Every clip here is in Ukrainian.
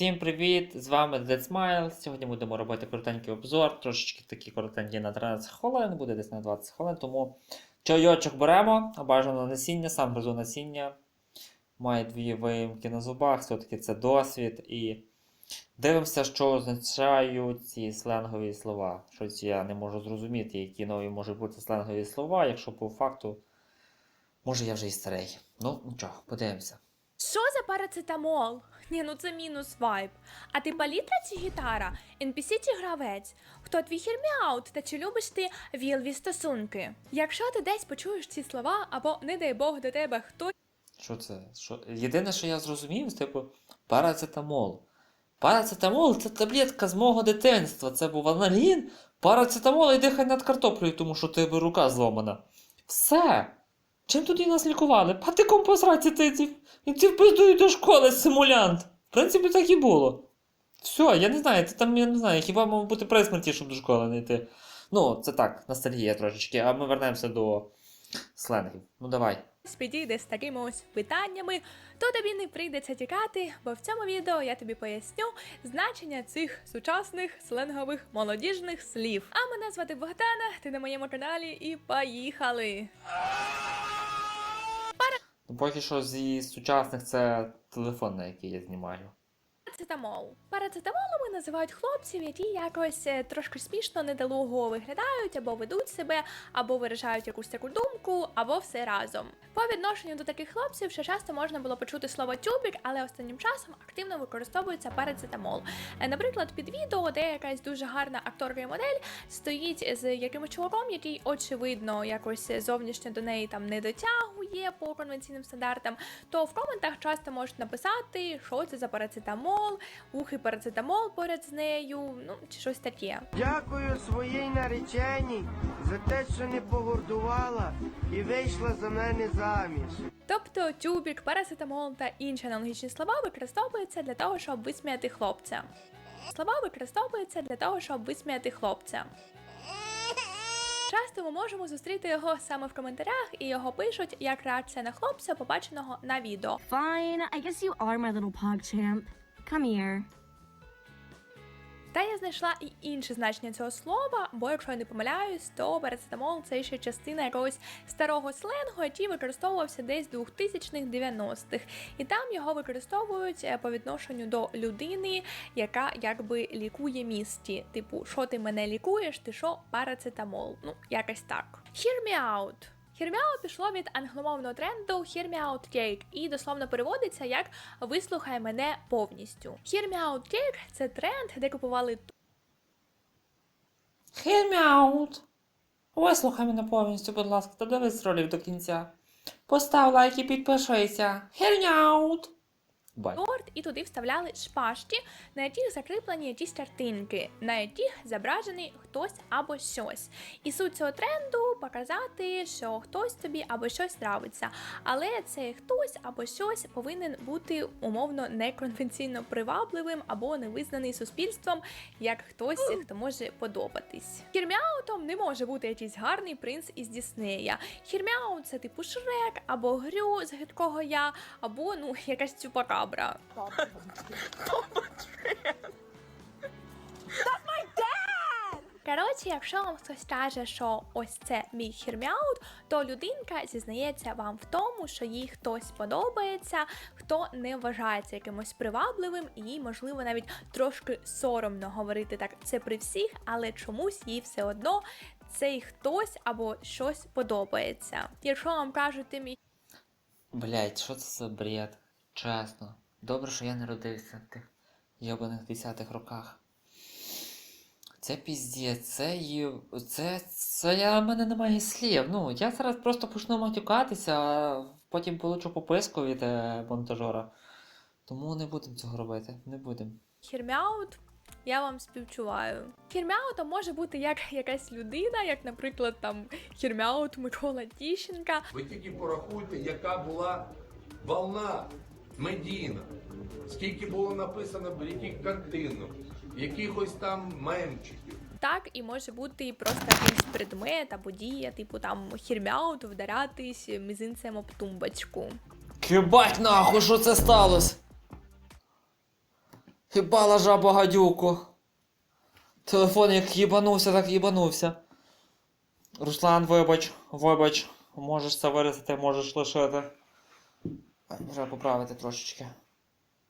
Всім привіт! З вами Dead Smile. Сьогодні будемо робити коротенький обзор, трошечки такий коротенький на 13 хвилин, буде десь на 20 хвилин, тому чайочок беремо, бажано насіння, сам гризу насіння. Має дві виїмки на зубах, все-таки це досвід. І дивимося, що означають ці сленгові слова. Щось я не можу зрозуміти, які нові можуть бути сленгові слова, якщо по факту, може я вже і старий. Ну, нічого, подивимося. Що за парацетамол? Ні, ну це мінус вайб. А ти палітра чи гітара? NPC чи гравець? Хто твій хірмяут? Та чи любиш ти вілві стосунки? Якщо ти десь почуєш ці слова, або, не дай Бог, до тебе хтось Що це? Що? Єдине, що я зрозумів, типу, парацетамол. Парацетамол це таблетка з мого дитинства. Це був анальгін, парацетамол і дихай над картоплею, тому що тебе рука зломана. Все. Чим тоді нас лікували? Патиком по сраці тиців. І ці впиздують до школи, симулянт. В принципі, так і було. Все, я не знаю, це там, я не знаю, хіба мав бути при смерті, щоб до школи не йти. Ну, це так, ностальгія трошечки, а ми вернемося до сленгів. Ну давай. підійде з такими ось питаннями, то тобі не прийдеться тікати, бо в цьому відео я тобі поясню значення цих сучасних сленгових молодіжних слів. А мене звати Богдана, ти на моєму каналі і поїхали! Ну, поки що зі сучасних це телефон, на який я знімаю. Парацетамол. Парацетамолами називають хлопців, які якось е, трошки смішно недолуго виглядають, або ведуть себе, або виражають якусь таку думку, або все разом. По відношенню до таких хлопців ще часто можна було почути слово тюбік, але останнім часом активно використовується парацетамол. Е, Наприклад, під відео, де якась дуже гарна акторка і модель стоїть з якимось чуваком, який очевидно якось зовнішньо до неї там не дотягує по конвенційним стандартам, то в коментах часто можуть написати, що це за парацетамол, ухи парацетамол поряд з нею, ну чи щось таке. Дякую своїй нареченій за те, що не погордувала і вийшла за мене заміж. Тобто тюбік, парацетамол та інші аналогічні слова використовуються для того, щоб висміяти хлопця. Слова використовуються для того, щоб висміяти хлопця. Часто ми можемо зустріти його саме в коментарях, і його пишуть як реакція на хлопця, побаченого на відео. Fine, I guess you are my little pog champ. Come here. Та я знайшла і інше значення цього слова, бо якщо я не помиляюсь, то парацетамол це ще частина якогось старого сленгу, який використовувався десь в 2000-х 90-х. І там його використовують е, по відношенню до людини, яка якби лікує місті. Типу, що ти мене лікуєш, ти що парацетамол. Ну, якось так. Hear me out. Out пішло від англомовного тренду Hear me out cake і дословно переводиться як вислухай мене повністю. Hear me out cake – це тренд, де купували Hear me out. Вислухай мене повністю, будь ласка, та дивись ролик до кінця. Постав лайк і підпишися. Hear me out. Бай. торт і туди вставляли шпажки, на яких закріплені якісь картинки, на яких зображений хтось або щось. І суть цього тренду показати, що хтось тобі або щось нравиться. Але цей хтось або щось повинен бути умовно неконвенційно привабливим або не визнаний суспільством як хтось, хто може подобатись. Хірмяутом не може бути якийсь гарний принц із Діснея. Хірмяут це типу Шрек або Грю з гидкого я, або ну якась цюпакабра. Коротше, якщо вам хтось каже, що ось це мій хірмяут, то людинка зізнається вам в тому, що їй хтось подобається, хто не вважається якимось привабливим, і їй, можливо, навіть трошки соромно говорити так це при всіх, але чомусь їй все одно цей хтось або щось подобається. Якщо вам кажуть, ти мій Блять, що це за бред? Чесно. Добре, що я не родився в тих йобаних десятих роках. Це піздець, це є. Це. Це я в мене немає слів. Ну, я зараз просто почну матюкатися, а потім получу пописку від е, монтажера. Тому не будемо цього робити. Не будемо. хірмяут. Я вам співчуваю. Хірмяутом може бути як якась людина, як, наприклад, там хірмяут Микола Тіщенка, Ви тільки порахуйте, яка була волна медійна, скільки було написано яких картинок, якихось там мемчиків. Так, і може бути і просто якийсь предмет або дія, типу там хірмяут вдарятись мізинцем об тумбочку. Кибать нахуй, що це сталося? Хібала жаба гадюку. Телефон як їбанувся, так їбанувся. Руслан, вибач, вибач. Можеш це вирізати, можеш лишити. Треба поправити трошечки.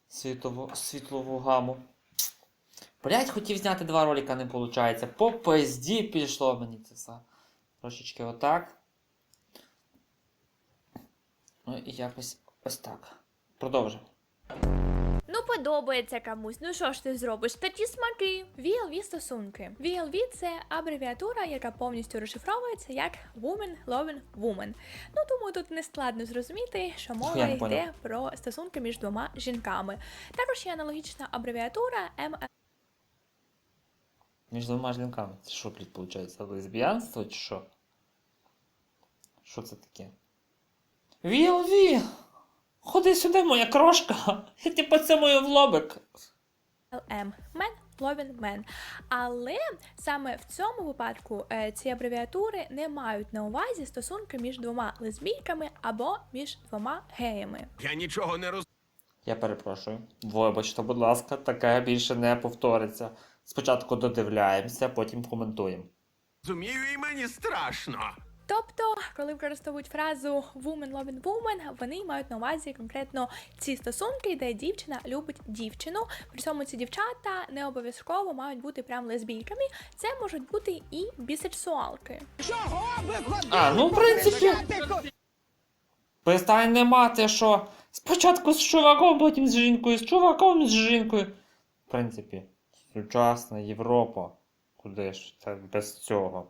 Світлову, світлову гаму. Блять, хотів зняти два ролика, не виходить. По пизді пішло мені це все. Трошечки отак. Ну і якось ось так. Продовжимо. Подобається комусь. Ну що ж ти зробиш? Такі смаки. VLV стосунки. VLV – це абревіатура, яка повністю розшифровується як Woman Loving Woman. Ну тому тут не складно зрозуміти, що мова йде поняв. про стосунки між двома жінками. Також є аналогічна абревіатура ML. Між двома жінками. Це що, блядь, виходить? Лесбіянство чи що? Що це таке? VLV! Ходи сюди, моя крошка! Я тебе поцілую в лобик. LM Men Loving Men. Але саме в цьому випадку е, ці абревіатури не мають на увазі стосунки між двома лесбійками або між двома геями. Я нічого не роз... Я перепрошую. Вибачте, будь ласка, таке більше не повториться. Спочатку додивляємося, потім коментуємо. розумію, і мені страшно. Тобто, коли використовують фразу woman loving woman, вони мають на увазі конкретно ці стосунки, де дівчина любить дівчину. При цьому ці дівчата не обов'язково мають бути прям лесбійками. Це можуть бути і бісексуалки. А, ну в принципі. Перестань не мати, що спочатку з чуваком, потім з жінкою, з чуваком з жінкою. В принципі, сучасна Європа. Куди ж це без цього?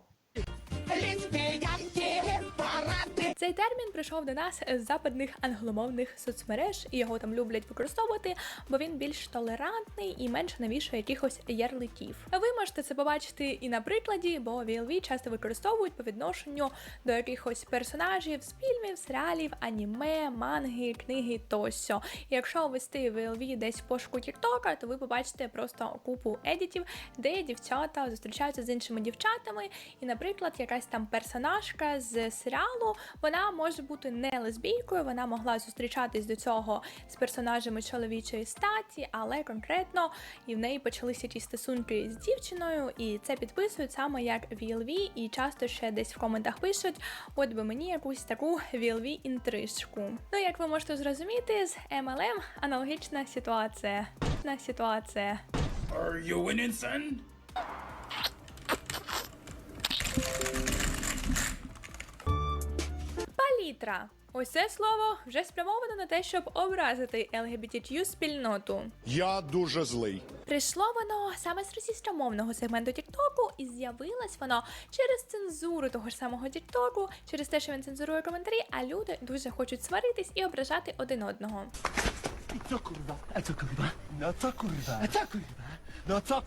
Цей термін прийшов до нас з западних англомовних соцмереж, і його там люблять використовувати, бо він більш толерантний і менше навішує якихось ярликів. Ви можете це побачити і на прикладі, бо VLV часто використовують по відношенню до якихось персонажів з фільмів, серіалів, аніме, манги, книги тощо. І якщо ввести VLV десь в пошуку Тіктока, то ви побачите просто купу едітів, де дівчата зустрічаються з іншими дівчатами, і, наприклад, якась там персонажка з серіалу, може бути не лесбійкою, вона могла зустрічатись до цього з персонажами чоловічої статі, але конкретно і в неї почалися ті стосунки з дівчиною, і це підписують саме як VLV, і часто ще десь в коментах пишуть: от би мені якусь таку VLV інтрижку. Ну як ви можете зрозуміти, з MLM аналогічна ситуація. На ситуація. Are you winning, son? Ось це слово вже спрямовано на те, щоб образити LGBTQ спільноту. Я дуже злий. Прийшло воно саме з російськомовного сегменту Тіктоку, і з'явилось воно через цензуру того ж самого Тіктоку, через те, що він цензурує коментарі, а люди дуже хочуть сваритись і ображати один одного.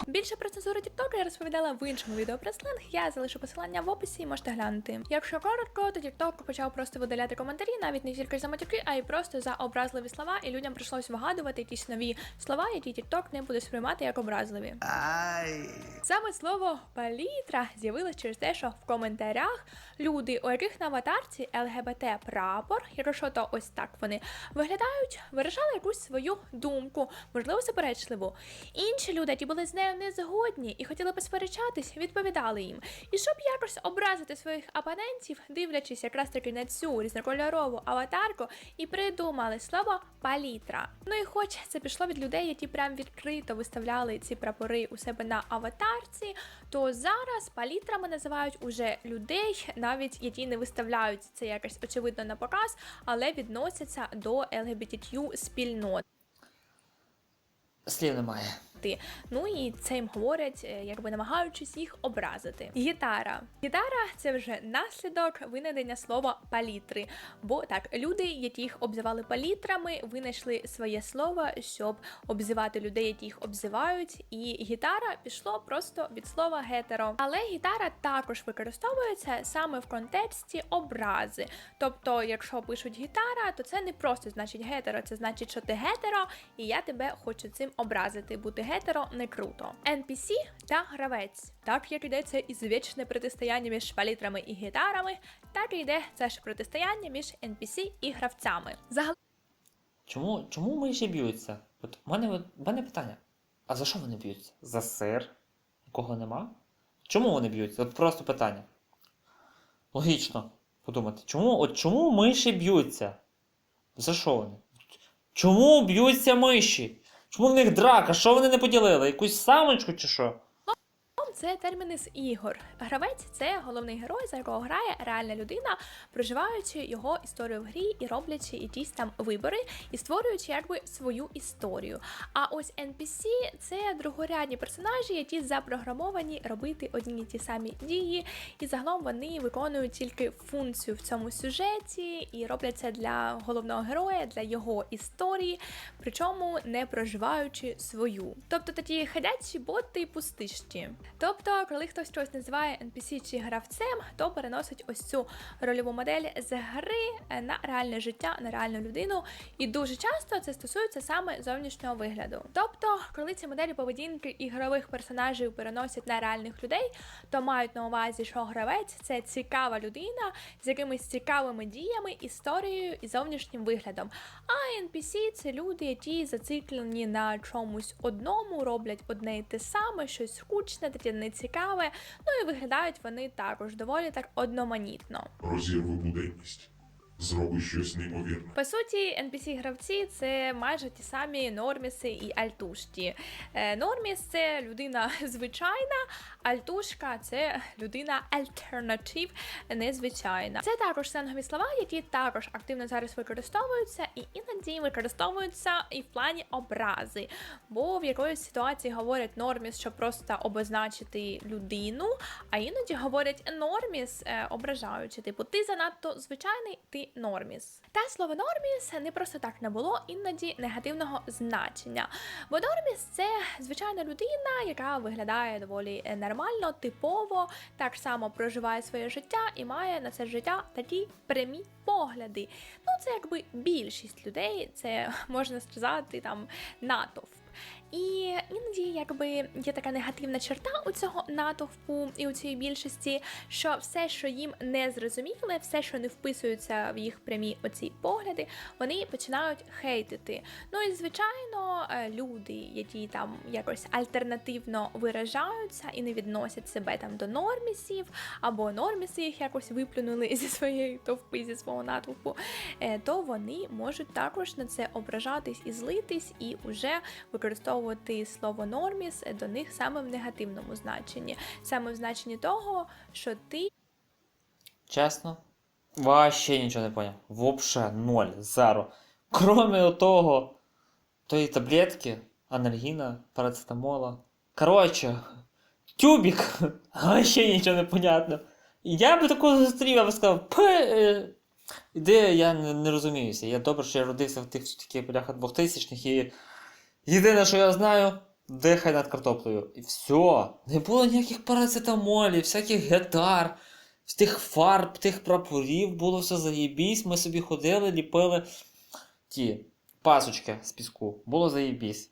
Більше про цензуру Тіктока я розповідала в іншому відео про сленг. Я залишу посилання в описі і можете глянути. Якщо коротко, то Тікток почав просто видаляти коментарі, навіть не тільки за матюки, а й просто за образливі слова, і людям прийшлось вигадувати якісь нові слова, які Тікток не буде сприймати як образливі. Саме слово палітра з'явилось через те, що в коментарях люди, у яких на аватарці ЛГБТ прапор, якщо то ось так вони виглядають, виражали якусь свою думку, можливо, суперечливу. Інші люди, які були з нею не згодні і хотіли посперечатись, відповідали їм. І щоб якось образити своїх опонентів, дивлячись якраз таки на цю різнокольорову аватарку, і придумали слово палітра. Ну і хоч це пішло від людей, які прям відкрито виставляли ці прапори у себе на аватарці, то зараз палітрами називають уже людей, навіть які не виставляють це якось очевидно на показ, але відносяться до LGBTQ спільнот. Слів немає. Ну і це їм говорять, е, якби намагаючись їх образити. Гітара. Гітара це вже наслідок винайдення слова палітри. Бо так, люди, які їх обзивали палітрами, винайшли своє слово, щоб обзивати людей, які їх обзивають. І гітара пішло просто від слова гетеро. Але гітара також використовується саме в контексті образи. Тобто, якщо пишуть гітара, то це не просто значить гетеро, це значить, що ти гетеро, і я тебе хочу цим образити. Бути гетеро не круто. NPC та гравець. Так як йдеться із вічне протистояння між палітрами і гітарами, так і йде це ж протистояння між NPC і гравцями. Загалом Чому, чому миші б'ються? От у мене, у мене питання. А за що вони б'ються? За сир, якого нема? Чому вони б'ються? От просто питання. Логічно подумати, чому, от чому миші б'ються? За що вони? Чому б'ються миші? Чому в них драка? Що вони не поділили? Якусь самочку чи що? Це терміни з ігор. Гравець це головний герой, за якого грає реальна людина, проживаючи його історію в грі і роблячи якісь там вибори, і створюючи якби свою історію. А ось NPC – це другорядні персонажі, які запрограмовані робити одні і ті самі дії, і загалом вони виконують тільки функцію в цьому сюжеті і роблять це для головного героя, для його історії, причому не проживаючи свою. Тобто такі ходячі боти і пустишті. Тобто, коли хтось щось називає NPC чи гравцем, то переносить ось цю рольову модель з гри е, на реальне життя, на реальну людину. І дуже часто це стосується саме зовнішнього вигляду. Тобто, коли ці моделі поведінки ігрових персонажів переносять на реальних людей, то мають на увазі, що гравець це цікава людина з якимись цікавими діями, історією і зовнішнім виглядом. А NPC це люди, які зациклені на чомусь одному, роблять одне і те саме, щось скучне, таке нецікаве. Ну і виглядають вони також доволі так одноманітно. Розірву буденність, зроби щось неймовірне. По суті, NPC-гравці це майже ті самі норміси і альтушті. Е, Норміс це людина звичайна, альтушка це людина альтернатив, незвичайна. Це також сленгові слова, які також активно зараз використовуються, і іноді використовуються і в плані образи. Бо в якоїсь ситуації говорять норміс, щоб просто обозначити людину, а іноді говорять норміс, е, ображаючи, типу, ти занадто звичайний, ти норміс. Та слово норміс не просто так не було іноді негативного значення. Бо норміс це звичайна людина, яка виглядає доволі е, нормально, типово, так само проживає своє життя і має на це життя такі прямі погляди. Ну, це якби більшість людей, це можна сказати там натовп. І іноді якби є така негативна черта у цього натовпу і у цієї більшості, що все, що їм не зрозуміле, все, що не вписується в їх прямі оці погляди, вони починають хейтити. Ну і звичайно, е, люди, які там якось альтернативно виражаються і не відносять себе там до нормісів, або норміси їх якось виплюнули зі своєї товпи, зі свого натовпу, е, то вони можуть також на це ображатись і злитись, і вже використовувати слово норміс до них саме в негативному значенні, саме в значенні того, що ти Чесно? Вообще нічого не поняв. Вообще ноль, зеро. Кроме того, тої таблетки, анальгіна, парацетамола. Короче, тюбик. Вообще нічого не понятно. Я би такого зустрів, я би сказав, п. е, Іде, я не, розуміюся. Я добре, що я родився в тих таких бляха 2000-х і єдине, що я знаю, дихай над картоплею. І все. Не було ніяких парацетамолів, всяких гетар, тих фарб, тих прапорів, було все заєбісь. Ми собі ходили, ліпили ті пасочки з піску. Було заєбісь.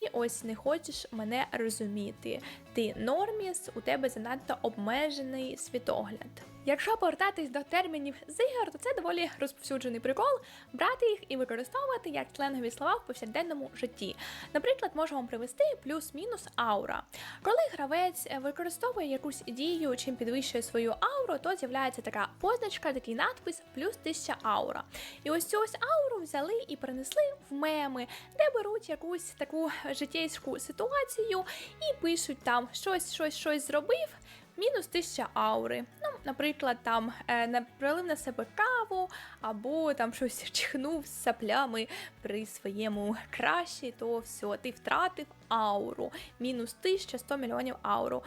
І ось не хочеш мене розуміти. Ти норміс, у тебе занадто обмежений світогляд. Якщо повертатись до термінів з ігор, то це доволі розповсюджений прикол брати їх і використовувати як сленгові слова в повсякденному житті. Наприклад, можу вам привести плюс-мінус аура. Коли гравець е, використовує якусь дію, чим підвищує свою ауру, то з'являється така позначка, такий надпис плюс 1000 аура. І ось цю ось ауру взяли і перенесли в меми, де беруть якусь таку життєйську ситуацію і пишуть там щось, щось, щось зробив. Мінус 1000 аури. Ну, наприклад, там е, пролив на себе каву, або там щось чихнув з саплями при своєму кращі, то все, ти втратив ауру. Мінус 1100 мільйонів ауру.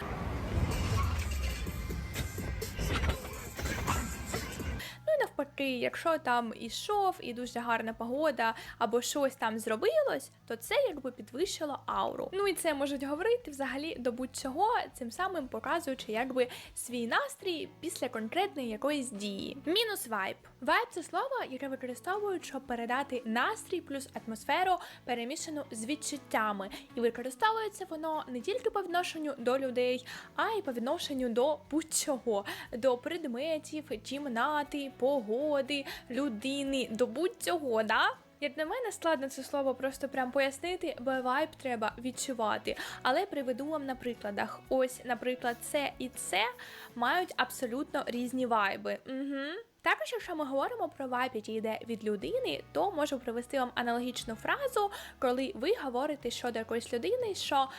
Навпаки, якщо там ішов і дуже гарна погода, або щось там зробилось, то це якби підвищило ауру. Ну і це можуть говорити взагалі до будь-чого, цим самим показуючи якби свій настрій після конкретної якоїсь дії. Мінус вайб. Вайб це слово, яке використовують, щоб передати настрій плюс атмосферу, перемішану з відчуттями. І використовується воно не тільки по відношенню до людей, а й по відношенню до будь-чого, до предметів, кімнати, погоди, людини, до будь-чого, да? Як на мене, складно це слово просто прям пояснити, бо вайб треба відчувати. Але приведу вам на прикладах. Ось, наприклад, це і це мають абсолютно різні вайби. Угу. Також, якщо ми говоримо про вайб, який йде від людини, то можу привести вам аналогічну фразу, коли ви говорите щодо якоїсь людини, що.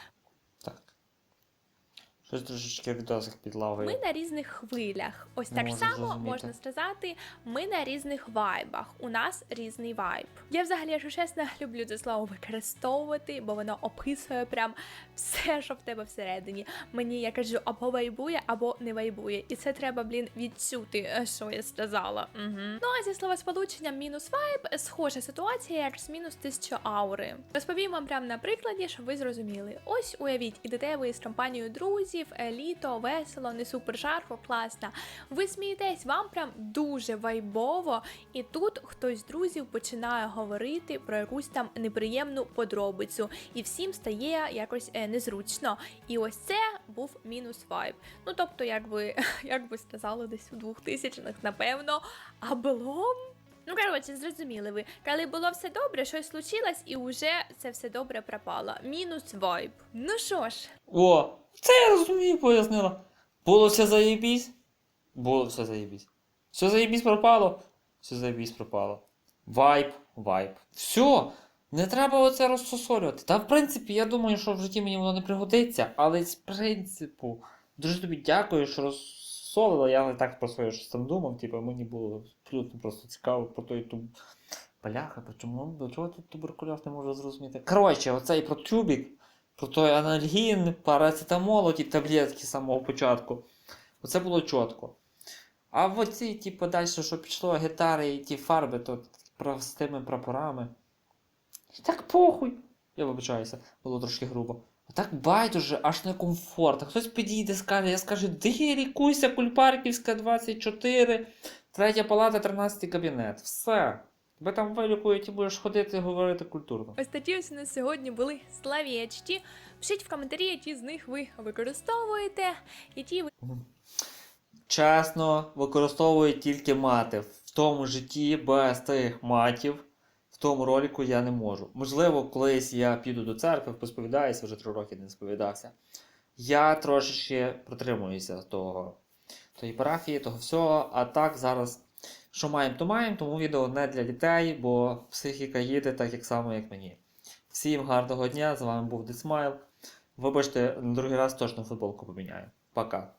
Щось трошечки відосик підлагою. Ми на різних хвилях. Ось Не так можу само зрозуміти. можна сказати, ми на різних вайбах. У нас різний вайб. Я взагалі, якщо чесно, люблю це слово використовувати, бо воно описує прям все, що в тебе всередині. Мені я кажу, або вайбує, або не вайбує. І це треба, блін, відчути, е, що я сказала. Угу. Ну а зі словосполученням мінус вайб схожа ситуація, як з мінус тисячу аури. Розповім вам прямо на прикладі, щоб ви зрозуміли. Ось уявіть, ідете ви з компанією друзів, е, літо, весело, не супер жарко, класно. Ви смієтесь, вам прям дуже вайбово, і тут хтось з друзів починає говорити про якусь там неприємну подробицю, і всім стає якось е, незручно. І ось це був мінус вайб. Ну тобто, як би, як би сказали, десь у 2000-х, напевно, а було. Ну, коротше, зрозуміли ви. Коли було все добре, щось случилось, і вже це все добре пропало. Мінус вайб. Ну що ж, О, це я розумію, пояснила. Було все заєбісь? Було все заєбісь. Все заєбісь пропало? Все заєбісь пропало. Вайб, вайб. Все! Не треба оце розсосолювати. Та в принципі, я думаю, що в житті мені воно не пригодиться, але з принципу. Дуже тобі дякую, що розсолила. Я не так про своє щось там думав, типу, мені було абсолютно просто цікаво про той туб. Бляха, чому до чого тут туберкульоз не можу зрозуміти? Коротше, оцей про тюбік, про той анальгін, парацетамол, ті таблетки з самого початку. Оце було чітко. А в оці, типу, далі, що пішло, гітари і ті фарби, то з тими прапорами. Так похуй. Я вибачаюся, було трошки грубо. А так байдуже, аж не комфортно. Хтось підійде, скаже, я скажу, де лікуйся, Кульпарківська 24, третя палата, 13 кабінет. Все. Тебе там вилікують і будеш ходити і говорити культурно. ось такі ось у нас сьогодні були словечки. Пишіть в коментарі, які з них ви використовуєте, які ви Чесно, використовую тільки мати. В тому житті без тих матів, в тому ролику я не можу. Можливо, колись я піду до церкви, посповідаюся, вже три роки не сповідався. Я трошечки протримуюся того, тої парафії, того всього. А так зараз, що маємо, то маємо, тому відео не для дітей, бо психіка їде так як само, як мені. Всім гарного дня, з вами був Десмайл. Вибачте, на другий раз точно футболку поміняю. Пока.